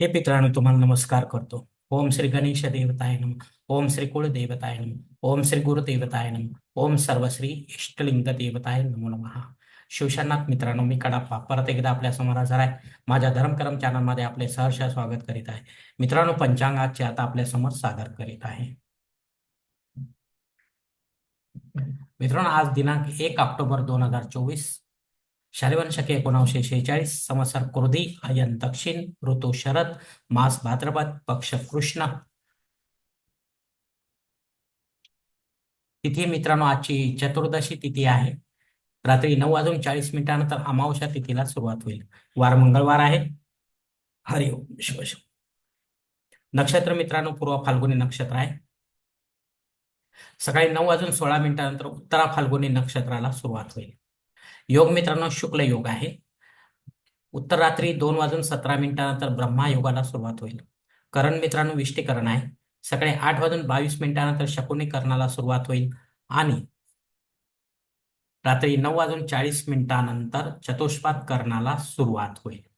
हे मित्रांनो तुम्हाला नमस्कार करतो. ओम श्री गणेश देवताय नम ओम श्री कुळ देवताय नम ओम श्री गुरु देवताय नम ओम सर्वश्री इष्टलिंग देवताय नमो नमः. शिवशनाथ मित्रांनो मी कडाप्पा. परत एकदा आपल्यासमोर हजर आहे. माझ्या धर्मकर्म चॅनलमध्ये आपले सहर्ष स्वागत करीत आहे. मित्रांनो पंचांगाचे आता आपल्यासमोर सादर करीत आहे. मित्रांनो आज दिनांक एक ऑक्टोबर दोन हजार चोवीस. शालिवान शके एकोणीसशे शेहेचाळीस संवत्सर कुर्दी अयन दक्षिण ऋतू शरद मास भाद्रपद पक्ष कृष्ण. तिथी मित्रांनो आजची चतुर्दशी तिथी आहे. रात्री नऊ वाजून चाळीस मिनिटानंतर अमावस्या तिथीला सुरुवात होईल. वार मंगळवार आहे. हरिओम शिवश नक्षत्र मित्रांनो पूर्व फाल्गुनी नक्षत्र आहे. सकाळी नऊ वाजून सोळा मिनिटानंतर उत्तरा फाल्गुनी नक्षत्राला सुरुवात होईल. योग मित्रांनो शुक्ल योग आहे. उत्तर रात्री दोन वाजून सतरा मिनिटानंतर ब्रह्मा योगाला सुरुवात होईल. करण मित्रांनो विष्टीकरण आहे. सकाळी आठ वाजून बावीस मिनिटानंतर शकुनीकरणाला सुरुवात होईल आणि रात्री नऊ वाजून चाळीस मिनिटानंतर चतुष्पात करणाला सुरुवात होईल.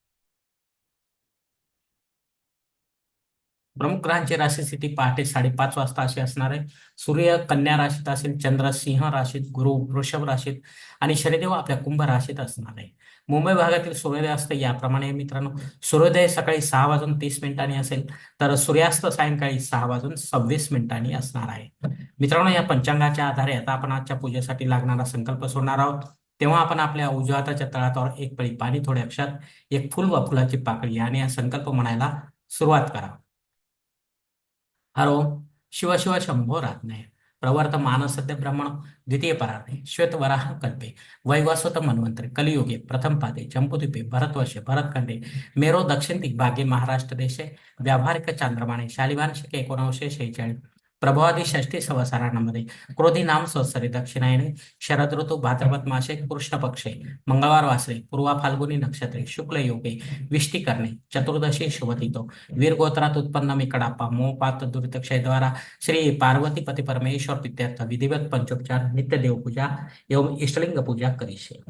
प्रमुख ग्रहांची राशी स्थिती पहाटे साडेपाच वाजता अशी असणार आहे. सूर्य कन्या राशीत असेल चंद्र सिंह राशीत गुरु वृषभ राशीत आणि शनिदेव आपल्या कुंभ राशीत असणार आहे. मुंबई भागातील सूर्योदय असतं याप्रमाणे मित्रांनो. सूर्योदय सकाळी सहा वाजून तीस मिनिटांनी असेल तर सूर्यास्त सायंकाळी सहा वाजून सव्वीस मिनिटांनी असणार आहे. मित्रांनो या पंचांगाच्या आधारे आता आपण आजच्या पूजेसाठी लागणारा संकल्प सोडणार आहोत. तेव्हा आपण आपल्या उजव्या हाताच्या तळातावर एक पळी पाणी थोड्या अक्षात एक फुल व फुलाची पाकळी आणि हा संकल्प म्हणायला सुरुवात करा. हरो शिव शिव शंभो रात्ने प्रवर्त मानसत्य ब्रह्मण द्वितीय परार्थे श्वेत वराह कल्पे। वैवस्वत मन्वंतरे कलियुगे प्रथम पादे जंबुद्वीपे भरतवर्षे भरतखंडे मेरो दक्षिण दिग्भागे महाराष्ट्र देशे व्यावहारिक चांद्रमाने शालिवान शके शेहेचाळीस। प्रभावादी षष्टी संवत्सरांमध्ये क्रोधी नाम संवत्सरे दक्षिणायने शरद ऋतू भाद्रपद मासे कृष्ण पक्षे मंगळवार वासरे पूर्वा फाल्गुनी नक्षत्रे शुक्ल योगे विष्टी करणे चतुर्दशी शुभतितो। वीर गोत्रात उत्पन्न मी कडापा मोपात दुरितक्षयद्वारा श्री पार्वती पती परमेश्वर पित्यर्थ विधिवत पंचोपचार नित्य देवपूजा एवं इष्टलिंग पूजा करीशे।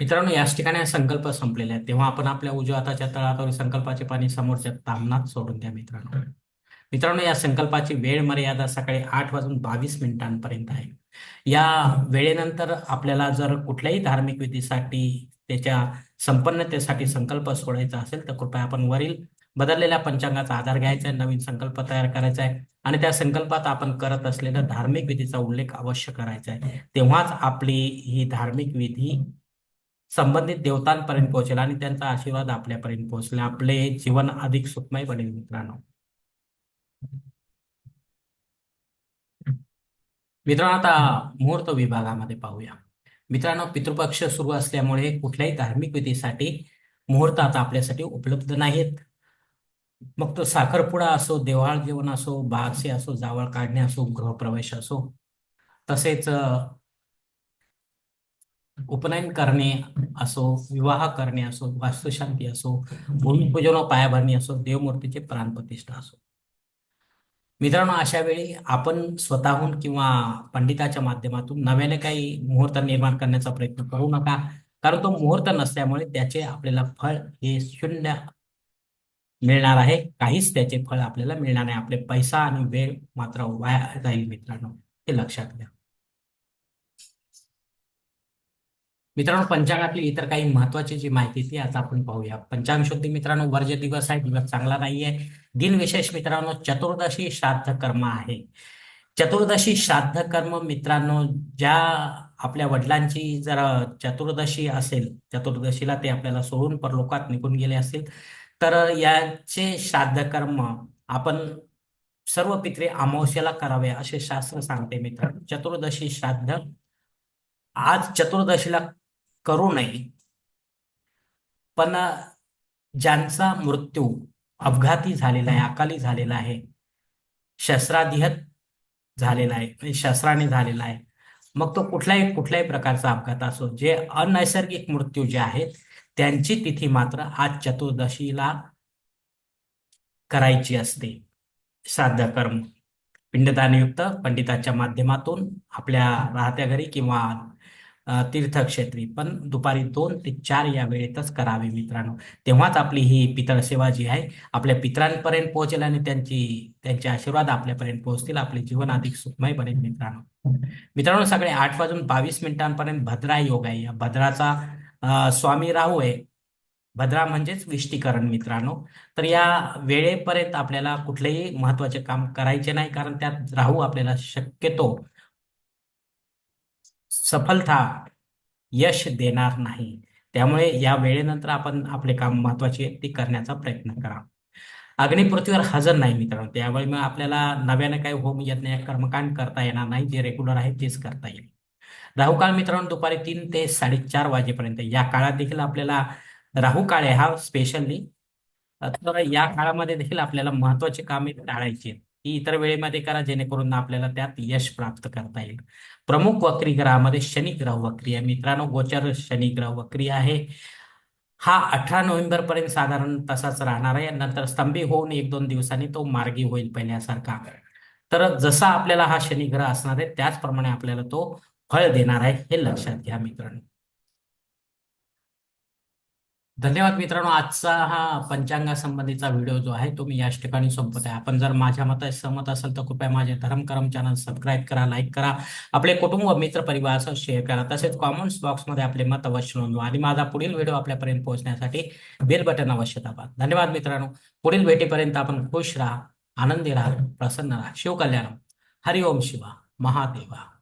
मित्रांनो याच ठिकाणी संकल्प संपलेले आहेत तेव्हा आपण आपल्या उजव्या हाताच्या तळावर संकल्पाचे पाणी समोरच्या तामनात सोडून द्या मित्रांनो. मित्रांनो या संकल्पाची वेळ मर्यादा सकाळी आठ वाजून बावीस मिनिटांपर्यंत आहे. या वेळेनंतर आपल्याला जर कुठल्याही धार्मिक विधीसाठी त्याच्या संपन्नतेसाठी संकल्प सोडायचा असेल तर कृपया आपण वरील बदललेल्या पंचांगाचा आधार घ्यायचा आहे नवीन संकल्प तयार करायचा आहे आणि त्या संकल्पात आपण करत असलेल्या धार्मिक विधीचा उल्लेख अवश्य करायचा आहे. तेव्हाच आपली ही धार्मिक विधी संबंधित देवतांपर्यंत पोहोचेल आणि त्यांचा आशीर्वाद आपल्यापर्यंत पोहोचेल. आपले जीवन अधिक सुखमय बनेल मित्रांनो. मित्रांनो आता मुहूर्त विभागामध्ये पाहूया. मित्रांनो पितृपक्ष सुरू असल्यामुळे कुठल्याही धार्मिक विधीसाठी मुहूर्त आता आपल्यासाठी उपलब्ध नाहीत. मग तो साखरपुडा असो देवाळ जेवण असो बारसे असो जावळ काढणे असो गृहप्रवेश असो तसेच उपनयन करणे असो विवाह करणे असो वास्तुशांती असो भूमिपूजन व पायाभरणी असो देवमूर्तीचे प्राणप्रतिष्ठा असो. मित्रांनो अशा वेळी आपण स्वतःहून किंवा पंडिताच्या माध्यमातून नव्याने काही मुहूर्त निर्माण करण्याचा प्रयत्न करू नका. कारण तो मुहूर्त नसल्यामुळे त्याचे आपल्याला फळ हे शून्य मिळणार आहे. काहीच त्याचे फळ आपल्याला मिळणार नाही. आपले पैसा आणि वेळ मात्र वाया जाईल मित्रांनो हे लक्षात घ्या. मित्रांनो पंचांगातली इतर काही महत्वाची जी माहिती ती आता आपण पाहूया. पंचांग शुद्धी मित्रांनो वर्ज दिवस आहे दिवस चांगला नाहीये दिनविशेष मित्रांनो चतुर्दशी श्राद्ध कर्म आहे. चतुर्दशी श्राद्ध कर्म मित्रांनो ज्या आपल्या वडिलांची जर चतुर्दशी असेल चतुर्दशीला ते आपल्याला सोडून परलोकात निघून गेले असतील तर याचे श्राद्ध कर्म आपण सर्व पित्रे अमावस्याला करावे असे शास्त्र सांगते मित्रांनो. चतुर्दशी श्राद्ध आज चतुर्दशीला करू नये. पण ज्यांचा मृत्यू अपघाती झालेला आहे अकाली झालेला आहे शस्त्राधिहत झालेला आहे म्हणजे शस्त्राने झालेला आहे मग तो कुठल्याही कुठल्याही प्रकारचा अपघात असो जे अनैसर्गिक मृत्यू जे आहेत त्यांची तिथी मात्र आज चतुर्दशीला करायची असते. श्राद्ध कर्म. पिंडदानयुक्त पंडिताच्या माध्यमातून आपल्या राहत्या घरी किंवा तीर्थक्षेत्री. पण दुपारी दोन ते चार या वेळेतच करावे मित्रांनो. तेव्हाच आपली ही पितळ सेवा जी आहे आपल्या पितरांपर्यंत पोहोचेल आणि त्यांची त्यांचे आशीर्वाद आपल्यापर्यंत पोहोचतील. आपले जीवन अधिक सुखमय बनेल मित्रांनो. मित्रांनो सगळे आठ वाजून बावीस मिनिटांपर्यंत भद्रा योग आहे. या भद्राचा स्वामी राहू आहे. भद्रा म्हणजेच विष्टीकरण मित्रांनो. तर या वेळेपर्यंत आपल्याला कुठलेही महत्त्वाचे काम करायचे नाही कारण त्यात राहू आपल्याला शक्यतो सफलता यश देणार नाही. त्यामुळे या वेळेनंतर आपण आपले काम महत्त्वाचे ते करण्याचा प्रयत्न करा. अग्निपृथ्वीवर हजर नाही मित्रांनो. त्यावेळी मग आपल्याला नव्याने काही होम यज्ञ कर्मकांड करता येणार नाही. जे रेग्युलर आहे तेच करता येईल. राहुकाळ मित्रांनो दुपारी तीन ते साडेचार वाजेपर्यंत. या काळात देखील आपल्याला राहू काळ आहे हा स्पेशली तर या काळामध्ये देखील आपल्याला महत्वाची कामे टाळायची आहेत. ती इतर वेळेमध्ये करा जेणेकरून आपल्याला त्यात यश प्राप्त करता येईल. प्रमुख वक्री ग्रहामध्ये शनी ग्रह वक्री आहे. मित्रांनो गोचर शनी ग्रह वक्री आहे. हा अठरा नोव्हेंबर पर्यंत साधारण तसाच राहणार आहे. नंतर स्तंभी होऊन एक दोन दिवसांनी तो मार्गी होईल पहिल्यासारखा. तर जसा आपल्याला हा शनिग्रह असणार आहे त्याचप्रमाणे आपल्याला तो फळ देणार आहे हे लक्षात घ्या मित्रांनो. धन्यवाद मित्रांनो. आजचा हा पंचांगासंबंधीचा व्हिडिओ जो आहे तो मी याच ठिकाणी संपत आहे. आपण जर माझ्या मता सहमत असाल तर कृपया माझे धर्मकरम चॅनल सबस्क्राईब करा लाईक करा. आपले कुटुंब मित्र मित्र परिवारासह शेअर करा. तसेच कॉमेंट्स बॉक्समध्ये आपले मत अवश्य नोंदवा. आणि माझा पुढील व्हिडिओ आपल्यापर्यंत पोहोचण्यासाठी बेल बटन अवश्य दाबा. धन्यवाद मित्रांनो. पुढील भेटीपर्यंत आपण खुश राहा आनंदी राहा प्रसन्न राहा. शिवकल्याण. हरिओम शिवा. महादेवा.